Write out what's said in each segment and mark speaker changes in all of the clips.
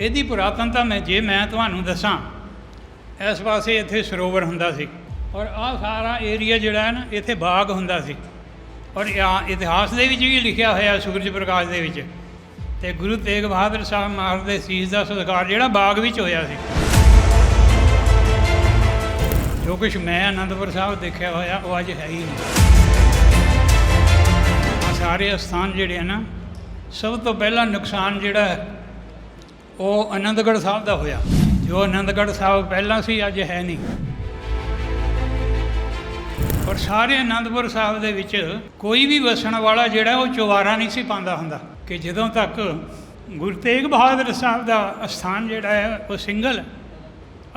Speaker 1: ਇਹਦੀ ਪੁਰਾਤਨਤਾ ਮੈਂ ਜੇ ਮੈਂ ਤੁਹਾਨੂੰ ਦੱਸਾਂ, ਇਸ ਪਾਸੇ ਇੱਥੇ ਸਰੋਵਰ ਹੁੰਦਾ ਸੀ ਔਰ ਆਹ ਸਾਰਾ ਏਰੀਆ ਜਿਹੜਾ ਹੈ ਨਾ, ਇੱਥੇ ਬਾਗ ਹੁੰਦਾ ਸੀ। ਔਰ ਇਤਿਹਾਸ ਦੇ ਵਿੱਚ ਵੀ ਲਿਖਿਆ ਹੋਇਆ ਸੂਰਜ ਪ੍ਰਕਾਸ਼ ਦੇ ਵਿੱਚ। ਤੇ ਗੁਰੂ ਤੇਗ ਬਹਾਦਰ ਸਾਹਿਬ ਮਹਾਰਾਜ ਦੇ ਸੀਸ ਦਾ ਸਤਿਕਾਰ ਜਿਹੜਾ ਬਾਗ ਵਿੱਚ ਹੋਇਆ ਸੀ। ਜੋ ਕੁਛ ਮੈਂ ਅਨੰਦਪੁਰ ਸਾਹਿਬ ਦੇਖਿਆ ਹੋਇਆ, ਉਹ ਅੱਜ ਹੈ ਹੀ ਨਹੀਂ। ਆਹ ਸਾਰੇ ਸਥਾਨ ਜਿਹੜੇ ਆ ਨਾ, ਸਭ ਤੋਂ ਪਹਿਲਾ ਨੁਕਸਾਨ ਜਿਹੜਾ ਉਹ ਆਨੰਦਗੜ੍ਹ ਸਾਹਿਬ ਦਾ ਹੋਇਆ। ਜੋ ਆਨੰਦਗੜ੍ਹ ਸਾਹਿਬ ਪਹਿਲਾਂ ਸੀ, ਅੱਜ ਹੈ ਨਹੀਂ। ਪਰ ਸਾਰੇ ਆਨੰਦਪੁਰ ਸਾਹਿਬ ਦੇ ਵਿੱਚ ਕੋਈ ਵੀ ਵਸਣ ਵਾਲਾ ਜਿਹੜਾ, ਉਹ ਚੁਬਾਰਾ ਨਹੀਂ ਸੀ ਪਾਉਂਦਾ ਹੁੰਦਾ। ਕਿ ਜਦੋਂ ਤੱਕ ਗੁਰੂ ਤੇਗ ਬਹਾਦਰ ਸਾਹਿਬ ਦਾ ਅਸਥਾਨ ਜਿਹੜਾ ਹੈ, ਉਹ ਸਿੰਗਲ,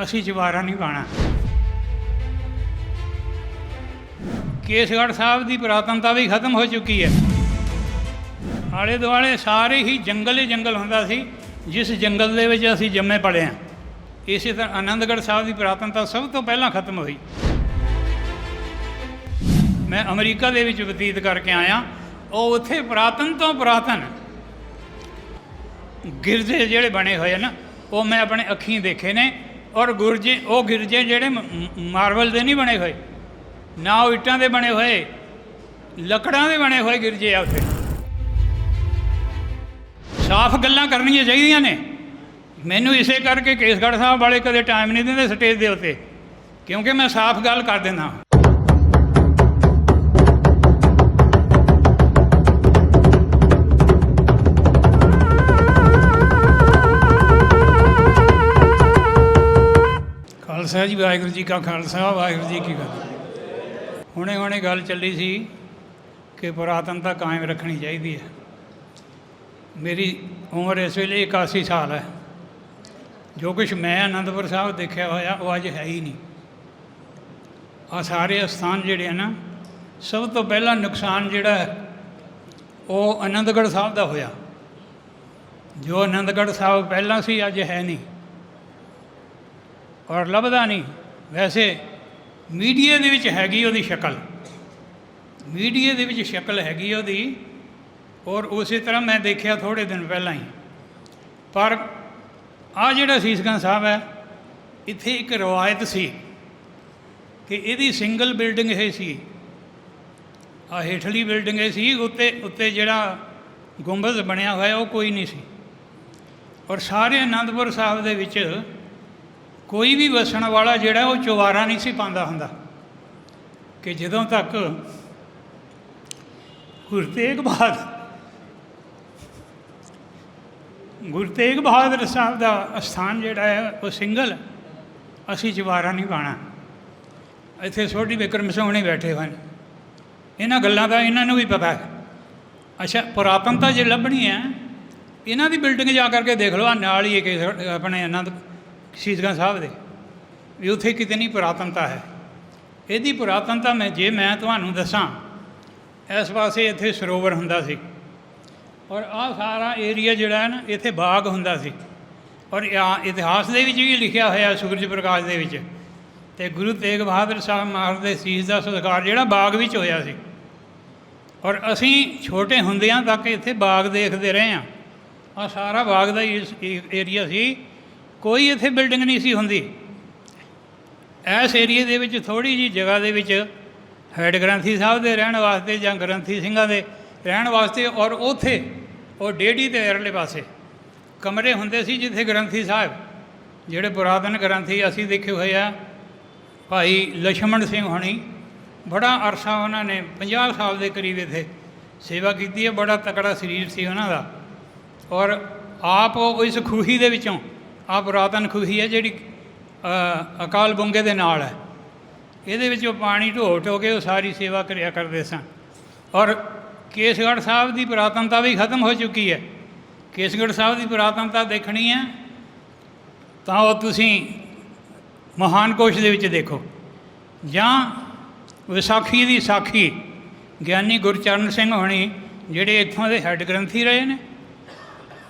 Speaker 1: ਅਸੀਂ ਚੁਬਾਰਾ ਨਹੀਂ ਪਾਣਾ ਕੇਸਗੜ੍ਹ ਸਾਹਿਬ ਦੀ ਪੁਰਾਤਨਤਾ ਵੀ ਖਤਮ ਹੋ ਚੁੱਕੀ ਹੈ। ਆਲੇ ਦੁਆਲੇ ਸਾਰੇ ਹੀ ਜੰਗਲ ਹੀ ਜੰਗਲ ਹੁੰਦਾ ਸੀ। ਜਿਸ ਜੰਗਲ ਦੇ ਵਿੱਚ ਅਸੀਂ ਜੰਮੇ ਪਲੇ ਹਾਂ, ਇਸੇ ਤਰ੍ਹਾਂ ਆਨੰਦਗੜ੍ਹ ਸਾਹਿਬ ਦੀ ਪੁਰਾਤਨਤਾ ਸਭ ਤੋਂ ਪਹਿਲਾਂ ਖਤਮ ਹੋਈ। ਮੈਂ ਅਮਰੀਕਾ ਦੇ ਵਿੱਚ ਬਤੀਤ ਕਰਕੇ ਆਇਆ, ਉਹ ਉੱਥੇ ਪੁਰਾਤਨ ਤੋਂ ਪੁਰਾਤਨ ਗਿਰਜੇ ਜਿਹੜੇ ਬਣੇ ਹੋਏ ਨਾ ਉਹ ਮੈਂ ਆਪਣੇ ਅੱਖੀਂ ਦੇਖੇ ਨੇ ਔਰ ਗੁਰਜੇ, ਉਹ ਗਿਰਜੇ ਜਿਹੜੇ ਮ- ਮਾਰਬਲ ਦੇ ਨਹੀਂ ਬਣੇ ਹੋਏ, ਨਾ ਉਹ ਇੱਟਾਂ ਦੇ ਬਣੇ ਹੋਏ, ਲੱਕੜਾਂ ਦੇ ਬਣੇ ਹੋਏ ਗਿਰਜੇ ਆ ਉੱਥੇ। ਸਾਫ਼ ਗੱਲਾਂ ਕਰਨੀਆਂ ਚਾਹੀਦੀਆਂ ਨੇ। ਮੈਨੂੰ ਇਸੇ ਕਰਕੇ ਕੇਸਗੜ੍ਹ ਸਾਹਿਬ ਵਾਲੇ ਕਦੇ ਟਾਈਮ ਨਹੀਂ ਦਿੰਦੇ ਸਟੇਜ ਦੇ ਉੱਤੇ, ਕਿਉਂਕਿ ਮੈਂ ਸਾਫ਼ ਗੱਲ ਕਰ ਦਿੰਦਾ ਖਾਲਸਾ ਜੀ, ਵਾਹਿਗੁਰੂ ਜੀ ਕਾ ਖਾਲਸਾ, ਵਾਹਿਗੁਰੂ ਜੀ ਕੀ ਫਤਿਹ। ਹੁਣੇ ਹੁਣੇ ਗੱਲ ਚੱਲੀ ਸੀ ਕਿ ਪੁਰਾਤਨਤਾ ਕਾਇਮ ਰੱਖਣੀ ਚਾਹੀਦੀ ਹੈ। ਮੇਰੀ ਉਮਰ ਇਸ ਵੇਲੇ 81 ਸਾਲ ਹੈ। ਜੋ ਕੁਝ ਮੈਂ ਅਨੰਦਪੁਰ ਸਾਹਿਬ ਦੇਖਿਆ ਹੋਇਆ, ਉਹ ਅੱਜ ਹੈ ਹੀ ਨਹੀਂ। ਆ ਸਾਰੇ ਸਥਾਨ ਜਿਹੜੇ ਆ ਨਾ, ਸਭ ਤੋਂ ਪਹਿਲਾ ਨੁਕਸਾਨ ਜਿਹੜਾ ਉਹ ਆਨੰਦਗੜ੍ਹ ਸਾਹਿਬ ਦਾ ਹੋਇਆ। ਜੋ ਆਨੰਦਗੜ੍ਹ ਸਾਹਿਬ ਪਹਿਲਾਂ ਸੀ, ਅੱਜ ਹੈ ਨਹੀਂ। ਔਰ ਲੱਭਦਾ ਨਹੀਂ। ਵੈਸੇ ਮੀਡੀਆ ਦੇ ਵਿੱਚ ਹੈਗੀ ਉਹਦੀ ਸ਼ਕਲ। ਮੀਡੀਆ ਦੇ ਵਿੱਚ ਸ਼ਕਲ ਹੈਗੀ ਉਹਦੀ ਔਰ ਉਸੇ ਤਰ੍ਹਾਂ ਮੈਂ ਦੇਖਿਆ ਥੋੜੇ ਦਿਨ ਪਹਿਲਾਂ ਹੀ। ਪਰ ਆ ਜਿਹੜਾ ਸੀਸਗੰਜ ਸਾਹਿਬ ਹੈ, ਇੱਥੇ ਇੱਕ ਰਵਾਇਤ ਸੀ ਕਿ ਇਹਦੀ ਸਿੰਗਲ ਬਿਲਡਿੰਗ ਇਹ ਸੀ। ਆ ਹੇਠਲੀ ਬਿਲਡਿੰਗ ਇਹ ਸੀ, ਉੱਤੇ ਉੱਤੇ ਜਿਹੜਾ ਗੁੰਬਦ ਬਣਿਆ ਹੋਇਆ, ਉਹ ਕੋਈ ਨਹੀਂ ਸੀ। ਔਰ ਸਾਰੇ ਅਨੰਦਪੁਰ ਸਾਹਿਬ ਦੇ ਵਿੱਚ ਕੋਈ ਵੀ ਵਸਣ ਵਾਲਾ ਜਿਹੜਾ, ਉਹ ਚੁਬਾਰਾ ਨਹੀਂ ਸੀ ਪਾਉਂਦਾ ਹੁੰਦਾ। ਕਿ ਜਦੋਂ ਤੱਕ ਗੁਰੂ ਤੇਗ ਬਹਾਦਰ ਗੁਰੂ ਤੇਗ ਬਹਾਦਰ ਸਾਹਿਬ ਦਾ ਅਸਥਾਨ ਜਿਹੜਾ ਹੈ, ਉਹ ਸਿੰਗਲ ਅਸੀਂ ਚੁਬਾਰਾ ਨਹੀਂ ਪਾਣਾ ਇੱਥੇ ਛੋਟੀ ਵਿਕਰਮ ਸੋਹਣੇ ਬੈਠੇ ਹੋਏ ਇਹਨਾਂ ਗੱਲਾਂ ਦਾ ਇਹਨਾਂ ਨੂੰ ਵੀ ਪਤਾ ਹੈ। ਅੱਛਾ, ਪੁਰਾਤਨਤਾ ਜੇ ਲੱਭਣੀ ਹੈ, ਇਹਨਾਂ ਦੀ ਬਿਲਡਿੰਗ ਜਾ ਕਰਕੇ ਦੇਖ ਲਓ ਆ ਨਾਲ ਹੀ ਇੱਕ ਆਪਣੇ ਆਨੰਦ ਸ਼ੀਸ਼ਗੰਜ ਸਾਹਿਬ ਦੇ। ਵੀ ਉੱਥੇ ਕਿਤੇ ਨਹੀਂ ਪੁਰਾਤਨਤਾ ਹੈ। ਇਹਦੀ ਪੁਰਾਤਨਤਾ ਮੈਂ, ਜੇ ਮੈਂ ਤੁਹਾਨੂੰ ਦੱਸਾਂ, ਇਸ ਪਾਸੇ ਇੱਥੇ ਸਰੋਵਰ ਹੁੰਦਾ ਸੀ। ਔਰ ਆਹ ਸਾਰਾ ਏਰੀਆ ਜਿਹੜਾ ਹੈ ਨਾ, ਇੱਥੇ ਬਾਗ ਹੁੰਦਾ ਸੀ। ਔਰ ਇਤਿਹਾਸ ਦੇ ਵਿੱਚ ਵੀ ਲਿਖਿਆ ਹੋਇਆ ਸੂਰਜ ਪ੍ਰਕਾਸ਼ ਦੇ ਵਿੱਚ। ਤੇ ਗੁਰੂ ਤੇਗ ਬਹਾਦਰ ਸਾਹਿਬ ਮਹਾਰਾਜ ਦੇ ਸੀਸ ਦਾ ਸਤਿਕਾਰ ਜਿਹੜਾ ਬਾਗ ਵਿੱਚ ਹੋਇਆ ਸੀ। ਔਰ ਅਸੀਂ ਛੋਟੇ ਹੁੰਦਿਆਂ ਤੱਕ ਇੱਥੇ ਬਾਗ ਦੇਖਦੇ ਰਹੇ ਹਾਂ। ਆ ਸਾਰਾ ਬਾਗ ਦਾ ਹੀ ਏਰੀਆ ਸੀ। ਕੋਈ ਇੱਥੇ ਬਿਲਡਿੰਗ ਨਹੀਂ ਸੀ ਹੁੰਦੀ। ਇਸ ਏਰੀਏ ਦੇ ਵਿੱਚ ਥੋੜੀ ਜੀ ਜਗ੍ਹਾ ਦੇ ਵਿੱਚ ਹੈਡ ਗ੍ਰੰਥੀ ਸਾਹਿਬ ਦੇ ਰਹਿਣ ਵਾਸਤੇ ਜਾਂ ਗ੍ਰੰਥੀ ਸਿੰਘਾਂ ਦੇ ਰਹਿਣ ਵਾਸਤੇ ਔਰ ਉਥੇ ਉਹ ਡੇਢੀ ਦੇ ਅਰਲੇ ਪਾਸੇ। ਕਮਰੇ ਹੁੰਦੇ ਸੀ ਜਿੱਥੇ ਗ੍ਰੰਥੀ ਸਾਹਿਬ, ਜਿਹੜੇ ਪੁਰਾਤਨ ਗ੍ਰੰਥੀ ਅਸੀਂ ਦੇਖੇ ਹੋਏ ਆ, ਭਾਈ ਲਛਮਣ ਸਿੰਘ ਹੋਣੀ, ਬੜਾ ਅਰਸਾ ਉਹਨਾਂ ਨੇ 50 ਸਾਲ ਦੇ ਕਰੀਬ ਇੱਥੇ ਸੇਵਾ ਕੀਤੀ ਹੈ, ਬੜਾ ਤਕੜਾ ਸਰੀਰ ਸੀ ਉਹਨਾਂ ਦਾ। ਔਰ ਆਪ ਉਹ ਇਸ ਖੂਹੀ ਦੇ ਵਿੱਚੋਂ, ਆ ਪੁਰਾਤਨ ਖੂਹੀ ਹੈ ਜਿਹੜੀ ਅਕਾਲ ਬੁੰਗੇ ਦੇ ਨਾਲ ਹੈ। ਇਹਦੇ ਵਿੱਚ ਉਹ ਪਾਣੀ ਢੋ ਢੋ ਕੇ ਉਹ ਸਾਰੀ ਸੇਵਾ ਕਰਿਆ ਕਰਦੇ ਸਨ। ਔਰ ਕੇਸਗੜ੍ਹ ਸਾਹਿਬ ਦੀ ਪੁਰਾਤਨਤਾ ਵੀ ਖਤਮ ਹੋ ਚੁੱਕੀ ਹੈ। ਕੇਸਗੜ੍ਹ ਸਾਹਿਬ ਦੀ ਪੁਰਾਤਨਤਾ ਦੇਖਣੀ ਹੈ, ਤਾਂ ਉਹ ਤੁਸੀਂ ਮਹਾਨ ਕੋਸ਼ ਦੇ ਵਿੱਚ ਦੇਖੋ। ਜਾਂ ਵਿਸਾਖੀ ਦੀ ਸਾਖੀ, ਗਿਆਨੀ ਗੁਰਚਰਨ ਸਿੰਘ ਹੋਣੀ ਜਿਹੜੇ ਇੱਥੋਂ ਦੇ ਹੈੱਡ ਗ੍ਰੰਥੀ ਰਹੇ ਨੇ,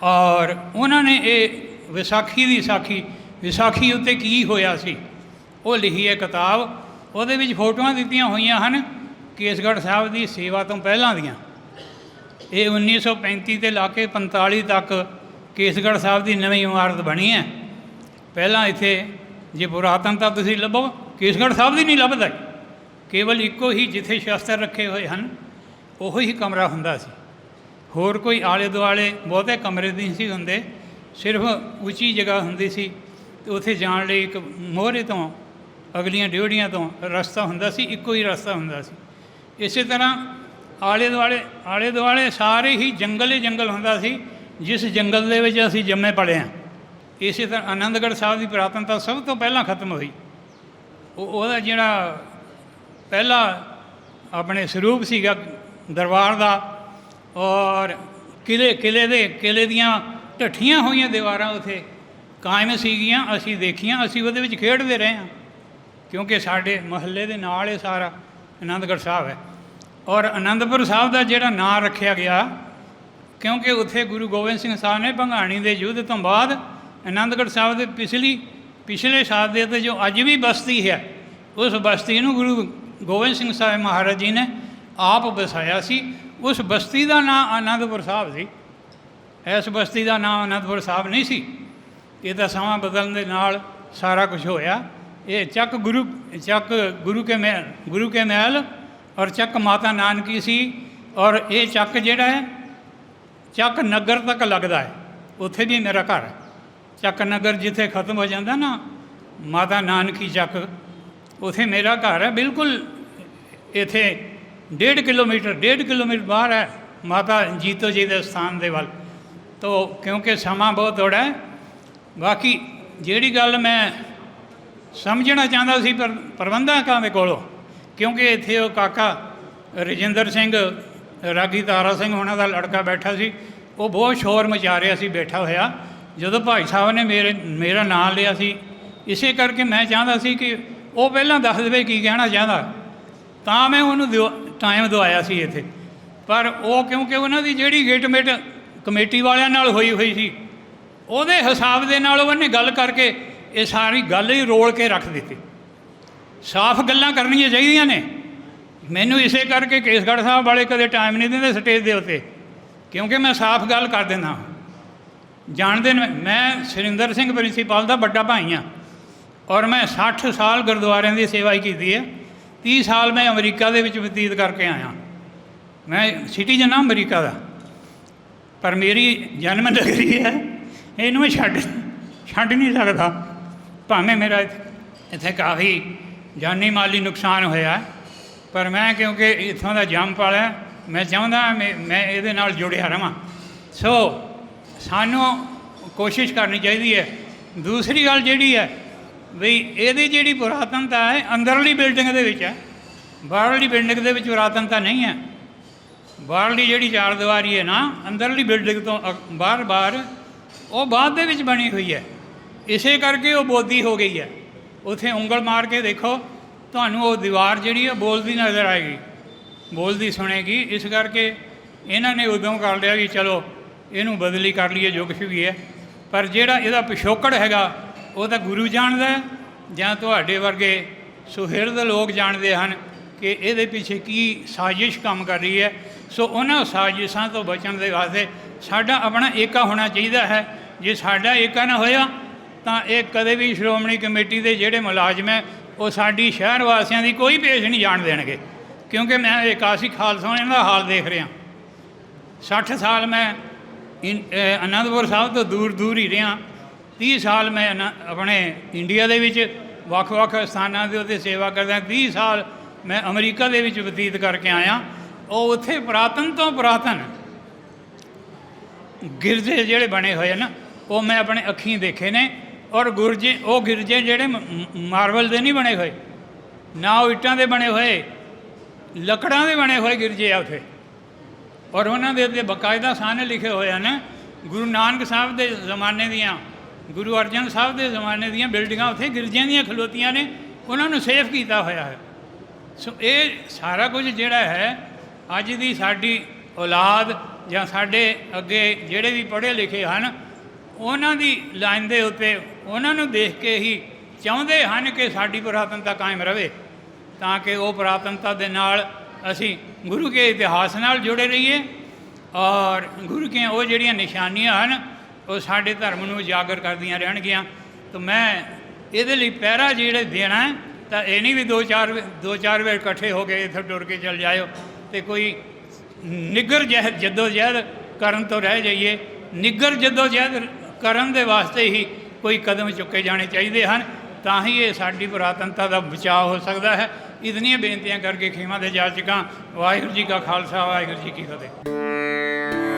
Speaker 1: ਔਰ ਉਹਨਾਂ ਨੇ ਇਹ ਵਿਸਾਖੀ ਦੀ ਸਾਖੀ, ਵਿਸਾਖੀ ਉੱਤੇ ਕੀ ਹੋਇਆ ਸੀ, ਉਹ ਲਿਖੀ ਹੈ ਕਿਤਾਬ। ਉਹਦੇ ਵਿੱਚ ਫੋਟੋਆਂ ਦਿੱਤੀਆਂ ਹੋਈਆਂ ਹਨ ਕੇਸਗੜ੍ਹ ਸਾਹਿਬ ਦੀ ਸੇਵਾ ਤੋਂ ਪਹਿਲਾਂ ਦੀਆਂ। ਇਹ 1935 ਤੇ ਲਾ ਕੇ 45 ਤੱਕ ਕੇਸਗੜ੍ਹ ਸਾਹਿਬ ਦੀ ਨਵੀਂ ਇਮਾਰਤ ਬਣੀ ਹੈ। ਪਹਿਲਾਂ ਇੱਥੇ ਜੇ ਪੁਰਾਤਨਤਾ ਤੁਸੀਂ ਲੱਭੋ, ਕੇਸਗੜ੍ਹ ਸਾਹਿਬ ਦੀ ਨਹੀਂ ਲੱਭਦਾ। ਕੇਵਲ ਇੱਕੋ ਹੀ ਜਿੱਥੇ ਸ਼ਸਤਰ ਰੱਖੇ ਹੋਏ ਹਨ, ਉਹੋ ਹੀ ਕਮਰਾ ਹੁੰਦਾ ਸੀ। ਹੋਰ ਕੋਈ ਆਲੇ ਦੁਆਲੇ ਬਹੁਤੇ ਕਮਰੇ ਨਹੀਂ ਸੀ ਹੁੰਦੇ, ਸਿਰਫ ਉੱਚੀ ਜਗ੍ਹਾ ਹੁੰਦੀ ਸੀ। ਤੇ ਉੱਥੇ ਜਾਣ ਲਈ ਇੱਕ ਮੋਹਰੇ ਤੋਂ, ਅਗਲੀਆਂ ਡਿਉੜੀਆਂ ਤੋਂ ਰਸਤਾ ਹੁੰਦਾ ਸੀ, ਇੱਕੋ ਹੀ ਰਸਤਾ ਹੁੰਦਾ ਸੀ। ਇਸੇ ਤਰ੍ਹਾਂ ਆਲੇ ਦੁਆਲੇ ਆਲੇ ਦੁਆਲੇ ਸਾਰੇ ਹੀ ਜੰਗਲ ਹੀ ਜੰਗਲ ਹੁੰਦਾ ਸੀ, ਜਿਸ ਜੰਗਲ ਦੇ ਵਿੱਚ ਅਸੀਂ ਜੰਮੇ ਪਲੇ ਹਾਂ। ਇਸੇ ਤਰ੍ਹਾਂ ਆਨੰਦਗੜ੍ਹ ਸਾਹਿਬ ਦੀ ਪੁਰਾਤਨਤਾ ਸਭ ਤੋਂ ਪਹਿਲਾਂ ਖਤਮ ਹੋਈ। ਉਹ, ਉਹਦਾ ਜਿਹੜਾ ਪਹਿਲਾ ਆਪਣੇ ਸਰੂਪ ਸੀਗਾ ਦਰਬਾਰ ਦਾ, ਔਰ ਕਿਲੇ ਕਿਲੇ ਦੇ, ਕਿਲੇ ਦੀਆਂ ਢੱਠੀਆਂ ਹੋਈਆਂ ਦੀਵਾਰਾਂ ਉਥੇ ਕਾਇਮ ਸੀਗੀਆਂ, ਅਸੀਂ ਦੇਖੀਆਂ, ਅਸੀਂ ਉਹਦੇ ਵਿੱਚ ਖੇਡਦੇ ਰਹੇ ਹਾਂ। ਕਿਉਂਕਿ ਸਾਡੇ ਮਹੱਲੇ ਦੇ ਨਾਲ ਇਹ ਸਾਰਾ ਆਨੰਦਗੜ੍ਹ ਸਾਹਿਬ ਹੈ। ਔਰ ਆਨੰਦਪੁਰ ਸਾਹਿਬ ਦਾ ਜਿਹੜਾ ਨਾਂ ਰੱਖਿਆ ਗਿਆ, ਕਿਉਂਕਿ ਉੱਥੇ ਗੁਰੂ ਗੋਬਿੰਦ ਸਿੰਘ ਸਾਹਿਬ ਨੇ ਭੰਗਾਣੀ ਦੇ ਯੁੱਧ ਤੋਂ ਬਾਅਦ ਆਨੰਦਗੜ੍ਹ ਸਾਹਿਬ ਦੇ ਪਿਛਲੀ, ਪਿਛਲੇ ਸਾਲ ਦੇ ਤੇ ਜੋ ਅੱਜ ਵੀ ਬਸਤੀ ਹੈ, ਉਸ ਬਸਤੀ ਨੂੰ ਗੁਰੂ ਗੋਬਿੰਦ ਸਿੰਘ ਸਾਹਿਬ ਮਹਾਰਾਜ ਜੀ ਨੇ ਆਪ ਵਸਾਇਆ ਸੀ। ਉਸ ਬਸਤੀ ਦਾ ਨਾਂ ਆਨੰਦਪੁਰ ਸਾਹਿਬ ਸੀ। ਇਸ ਬਸਤੀ ਦਾ ਨਾਂ ਆਨੰਦਪੁਰ ਸਾਹਿਬ ਨਹੀਂ ਸੀ। ਇਹ ਤਾਂ ਸਮਾਂ ਬਦਲਣ ਦੇ ਨਾਲ ਸਾਰਾ ਕੁਝ ਹੋਇਆ। ਇਹ ਚੱਕ ਗੁਰੂ ਚੱਕ ਗੁਰੂ ਕੇ ਮਹਿਲ, ਗੁਰੂ ਕੇ ਮਹਿਲ ਔਰ ਚੱਕ ਮਾਤਾ ਨਾਨਕੀ ਸੀ ਔਰ ਇਹ ਚੱਕ ਜਿਹੜਾ ਹੈ, ਚੱਕ ਨਗਰ ਤੱਕ ਲੱਗਦਾ ਹੈ, ਉੱਥੇ ਵੀ ਮੇਰਾ ਘਰ ਹੈ। ਚੱਕ ਨਗਰ ਜਿੱਥੇ ਖਤਮ ਹੋ ਜਾਂਦਾ ਨਾ, ਮਾਤਾ ਨਾਨਕੀ ਚੱਕ, ਉੱਥੇ ਮੇਰਾ ਘਰ ਹੈ, ਬਿਲਕੁਲ ਇੱਥੇ 1.5 ਕਿਲੋਮੀਟਰ 1.5 ਕਿਲੋਮੀਟਰ ਬਾਹਰ ਹੈ, ਮਾਤਾ ਜੀਤੋ ਜੀ ਦੇ ਸਥਾਨ ਦੇ ਵੱਲ। ਤੋ ਕਿਉਂਕਿ ਸਮਾਂ ਬਹੁਤ ਥੋੜਾ ਹੈ, ਬਾਕੀ ਜਿਹੜੀ ਗੱਲ ਮੈਂ ਸਮਝਣਾ ਚਾਹੁੰਦਾ ਸੀ ਪਰ ਪ੍ਰਬੰਧਕਾਂ ਦੇ ਕੋਲੋਂ ਕਿਉਂਕਿ ਇੱਥੇ ਉਹ ਕਾਕਾ ਰਜਿੰਦਰ ਸਿੰਘ, ਰਾਗੀ ਤਾਰਾ ਸਿੰਘ ਉਹਨਾਂ ਦਾ ਲੜਕਾ ਬੈਠਾ ਸੀ, ਉਹ ਬਹੁਤ ਸ਼ੋਰ ਮਚਾ ਰਿਹਾ ਸੀ, ਬੈਠਾ ਹੋਇਆ। ਜਦੋਂ ਭਾਈ ਸਾਹਿਬ ਨੇ ਮੇਰੇ, ਮੇਰਾ ਨਾਮ ਲਿਆ ਸੀ, ਇਸੇ ਕਰਕੇ ਮੈਂ ਚਾਹੁੰਦਾ ਸੀ ਕਿ ਉਹ ਪਹਿਲਾਂ ਦੱਸ ਦੇਵੇ ਕੀ ਕਹਿਣਾ ਚਾਹੁੰਦਾ। ਤਾਂ ਮੈਂ ਉਹਨੂੰ ਦਿਓ- ਟਾਈਮ ਦਵਾਇਆ ਸੀ ਇੱਥੇ। ਪਰ ਉਹ ਕਿਉਂਕਿ ਉਹਨਾਂ ਦੀ ਜਿਹੜੀ ਗੇਟਮੇਟ ਕਮੇਟੀ ਵਾਲਿਆਂ ਨਾਲ ਹੋਈ ਹੋਈ ਸੀ, ਉਹਦੇ ਹਿਸਾਬ ਦੇ ਨਾਲ ਉਹਨੇ ਗੱਲ ਕਰਕੇ ਇਹ ਸਾਰੀ ਗੱਲ ਹੀ ਰੋਲ ਕੇ ਰੱਖ ਦਿੱਤੀ। ਸਾਫ਼ ਗੱਲਾਂ ਕਰਨੀਆਂ ਚਾਹੀਦੀਆਂ ਨੇ। ਮੈਨੂੰ ਇਸੇ ਕਰਕੇ ਕੇਸਗੜ੍ਹ ਸਾਹਿਬ ਵਾਲੇ ਕਦੇ ਟਾਈਮ ਨਹੀਂ ਦਿੰਦੇ ਸਟੇਜ ਦੇ ਉੱਤੇ, ਕਿਉਂਕਿ ਮੈਂ ਸਾਫ਼ ਗੱਲ ਕਰ ਦਿੰਦਾ ਜਾਣਦੇ ਨੇ, ਮੈਂ ਸੁਰਿੰਦਰ ਸਿੰਘ ਪ੍ਰਿੰਸੀਪਲ ਦਾ ਵੱਡਾ ਭਾਈ ਹਾਂ ਔਰ ਮੈਂ 60 ਸਾਲ ਗੁਰਦੁਆਰਿਆਂ ਦੀ ਸੇਵਾ ਕੀਤੀ ਹੈ। 30 ਸਾਲ ਮੈਂ ਅਮਰੀਕਾ ਦੇ ਵਿੱਚ ਬਤੀਤ ਕਰਕੇ ਆਇਆ। ਮੈਂ ਸਿਟੀਜ਼ਨ ਹਾਂ ਅਮਰੀਕਾ ਦਾ। ਪਰ ਮੇਰੀ ਜਨਮ ਨਗਰੀ ਹੈ, ਇਹਨੂੰ ਮੈਂ ਛੱਡ ਛੱਡ ਨਹੀਂ ਸਕਦਾ। ਭਾਵੇਂ ਮੇਰਾ ਇੱਥੇ ਕਾਫੀ ਜਾਨੀ ਮਾਲੀ ਨੁਕਸਾਨ ਹੋਇਆ। ਪਰ ਮੈਂ ਕਿਉਂਕਿ ਇੱਥੋਂ ਦਾ ਜੰਮ ਹੈ ਮੈਂ ਚਾਹੁੰਦਾ ਮੈਂ ਮੈਂ ਇਹਦੇ ਨਾਲ ਜੁੜਿਆ ਰਵਾਂ। ਸੋ ਸਾਨੂੰ ਕੋਸ਼ਿਸ਼ ਕਰਨੀ ਚਾਹੀਦੀ ਹੈ। ਦੂਸਰੀ ਗੱਲ ਜਿਹੜੀ ਹੈ, ਵੀ ਇਹਦੀ ਜਿਹੜੀ ਪੁਰਾਤਨਤਾ ਹੈ, ਅੰਦਰਲੀ ਬਿਲਡਿੰਗ ਦੇ ਵਿੱਚ ਹੈ। ਬਾਹਰਲੀ ਬਿਲਡਿੰਗ ਦੇ ਵਿੱਚ ਪੁਰਾਤਨਤਾ ਨਹੀਂ ਹੈ। ਬਾਹਰਲੀ ਜਿਹੜੀ ਚਾਰ ਦੀਵਾਰੀ ਹੈ ਨਾ, ਅੰਦਰਲੀ ਬਿਲਡਿੰਗ ਤੋਂ ਅ- ਬਾਹਰ ਬਾਹਰ ਉਹ ਬਾਅਦ ਦੇ ਵਿੱਚ ਬਣੀ ਹੋਈ ਹੈ। ਇਸੇ ਕਰਕੇ ਉਹ ਬੋਦੀ ਹੋ ਗਈ ਹੈ। ਉੱਥੇ ਉਂਗਲ ਮਾਰ ਕੇ ਦੇਖੋ, ਤੁਹਾਨੂੰ ਉਹ ਦੀਵਾਰ ਜਿਹੜੀ ਹੈ ਬੋਲਦੀ ਨਜ਼ਰ ਆਏਗੀ। ਬੋਲਦੀ ਸੁਣੇਗੀ। ਇਸ ਕਰਕੇ ਇਹਨਾਂ ਨੇ ਉਦੋਂ ਕਰ ਲਿਆ ਵੀ ਚਲੋ, ਇਹਨੂੰ ਬਦਲੀ ਕਰ ਲਈਏ, ਜੋ ਕੁਛ ਵੀ ਹੈ। ਪਰ ਜਿਹੜਾ ਇਹਦਾ ਪਿਛੋਕੜ ਹੈਗਾ, ਉਹ ਤਾਂ ਗੁਰੂ ਜਾਣਦਾ ਜਾਂ ਤੁਹਾਡੇ ਵਰਗੇ ਸੁਹਿਰਦ ਲੋਕ ਜਾਣਦੇ ਹਨ ਕਿ ਇਹਦੇ ਪਿੱਛੇ ਕੀ ਸਾਜ਼ਿਸ਼ ਕੰਮ ਕਰ ਰਹੀ ਹੈ। ਸੋ ਉਹਨਾਂ ਸਾਜ਼ਿਸ਼ਾਂ ਤੋਂ ਬਚਣ ਦੇ ਵਾਸਤੇ ਸਾਡਾ ਆਪਣਾ ਏਕਾ ਹੋਣਾ ਚਾਹੀਦਾ ਹੈ। ਜੇ ਸਾਡਾ ਏਕਾ ਨਾ ਹੋਇਆ ਤਾਂ ਇਹ ਕਦੇ ਵੀ ਸ਼੍ਰੋਮਣੀ ਕਮੇਟੀ ਦੇ ਜਿਹੜੇ ਮੁਲਾਜ਼ਮ ਹੈ, ਉਹ ਸਾਡੀ ਸ਼ਹਿਰ ਵਾਸੀਆਂ ਦੀ ਕੋਈ ਪੇਸ਼ ਨਹੀਂ ਜਾਣ ਦੇਣਗੇ। ਕਿਉਂਕਿ ਮੈਂ ਏਕਾਸੀ ਖਾਲਸਾ ਇਹਨਾਂ ਦਾ ਹਾਲ ਦੇਖ ਰਿਹਾ। 60 ਸਾਲ ਮੈਂ ਇਨ- ਅਨੰਦਪੁਰ ਸਾਹਿਬ ਤੋਂ ਦੂਰ ਦੂਰ ਹੀ ਰਿਹਾ। 30 ਸਾਲ ਮੈਂ ਅਨ- ਆਪਣੇ ਇੰਡੀਆ ਦੇ ਵਿੱਚ ਵੱਖ-ਵੱਖ ਸਥਾਨਾਂ ਦੇ ਉੱਤੇ ਸੇਵਾ ਕਰਦਾ। 30 ਸਾਲ ਮੈਂ ਅਮਰੀਕਾ ਦੇ ਵਿੱਚ ਬਤੀਤ ਕਰਕੇ ਆਇਆ। ਉਹ ਉੱਥੇ ਪੁਰਾਤਨ ਤੋਂ ਪੁਰਾਤਨ ਗਿਰਜੇ ਜਿਹੜੇ ਬਣੇ ਹੋਏ ਨਾ ਉਹ ਮੈਂ ਆਪਣੇ ਅੱਖੀਂ ਦੇਖੇ ਨੇ। ਔਰ ਗੁਰਜੇ ਉਹ ਗਿਰਜੇ ਜਿਹੜੇ ਮ- ਮਾਰਬਲ ਦੇ ਨਹੀਂ ਬਣੇ ਹੋਏ। ਨਾ ਉਹ ਇੱਟਾਂ ਦੇ ਬਣੇ ਹੋਏ, ਲੱਕੜਾਂ ਦੇ ਬਣੇ ਹੋਏ ਗਿਰਜੇ ਆ ਉੱਥੇ। ਔਰ ਉਹਨਾਂ ਦੇ ਉੱਤੇ ਬਕਾਇਦਾ ਸਾਨੇ ਲਿਖੇ ਹੋਏ ਹਨ। ਗੁਰੂ ਨਾਨਕ ਸਾਹਿਬ ਦੇ ਜ਼ਮਾਨੇ ਦੀਆਂ, ਗੁਰੂ ਅਰਜਨ ਸਾਹਿਬ ਦੇ ਜ਼ਮਾਨੇ ਦੀਆਂ ਬਿਲਡਿੰਗਾਂ ਉੱਥੇ ਗਿਰਜਿਆਂ ਦੀਆਂ ਖਲੋਤੀਆਂ ਨੇ। ਉਹਨਾਂ ਨੂੰ ਸੇਫ ਕੀਤਾ ਹੋਇਆ ਹੈ। ਸੋ ਇਹ ਸਾਰਾ ਕੁਝ ਜਿਹੜਾ ਹੈ, ਅੱਜ ਦੀ ਸਾਡੀ ਔਲਾਦ ਜਾਂ ਸਾਡੇ ਅੱਗੇ ਜਿਹੜੇ ਵੀ ਪੜ੍ਹੇ ਲਿਖੇ ਹਨ, ਉਹਨਾਂ ਦੀ ਲਾਈਨ ਦੇ ਉੱਤੇ ਉਹਨਾਂ ਨੂੰ ਦੇਖ ਕੇ ਹੀ ਚਾਹੁੰਦੇ ਹਨ ਕਿ ਸਾਡੀ ਪੁਰਾਤਨਤਾ ਕਾਇਮ ਰਵੇ, ਤਾਂ ਕਿ ਉਹ ਪੁਰਾਤਨਤਾ ਦੇ ਨਾਲ ਅਸੀਂ ਗੁਰੂ ਕੇ ਇਤਿਹਾਸ ਨਾਲ ਜੁੜੇ ਰਹੀਏ ਔਰ ਗੁਰੂ ਕੇ ਉਹ ਜਿਹੜੀਆਂ ਨਿਸ਼ਾਨੀਆਂ ਹਨ, ਉਹ ਸਾਡੇ ਧਰਮ ਨੂੰ ਉਜਾਗਰ ਕਰਦੀਆਂ ਰਹਿਣਗੀਆਂ। ਤਾਂ ਮੈਂ ਇਹਦੇ ਲਈ ਪਹਿਰਾ ਜਿਹੜੇ ਦੇਣਾ ਤਾਂ ਇਹ ਨਹੀਂ ਵੀ ਦੋ ਚਾਰ ਦੋ ਚਾਰ ਵੇਰ ਇਕੱਠੇ ਹੋ ਕੇ ਇੱਥੇ ਟੁਰ ਕੇ ਚੱਲ ਜਾਇਓ ਤੇ ਕੋਈ ਨਿੱਗਰ ਜਹਿਦ ਜੱਦੋ ਜਹਿਦ ਕਰਨ ਤੋਂ ਰਹਿ ਜਾਈਏ। ਨਿੱਗਰ ਜੱਦੋ ਜਹਿਦ ਕਰਨ ਦੇ ਵਾਸਤੇ ਹੀ ਕੋਈ ਕਦਮ ਚੁੱਕੇ ਜਾਣੇ ਚਾਹੀਦੇ ਹਨ, ਤਾਂ ਹੀ ਇਹ ਸਾਡੀ ਪੁਰਾਤਨਤਾ ਦਾ ਬਚਾਅ ਹੋ ਸਕਦਾ ਹੈ। ਇਤਨੀਆਂ ਬੇਨਤੀਆਂ ਕਰਕੇ ਖੇਮਾ ਦੇ ਜਾਚਕਾਂ ਵਾਹਿਗੁਰੂ ਜੀ ਕਾ ਖਾਲਸਾ, ਵਾਹਿਗੁਰੂ ਜੀ ਕੀ ਫਤਿਹ।